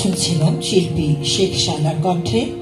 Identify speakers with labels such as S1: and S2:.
S1: শুনছিলাম শিল্পী শেখ সানার কণ্ঠে।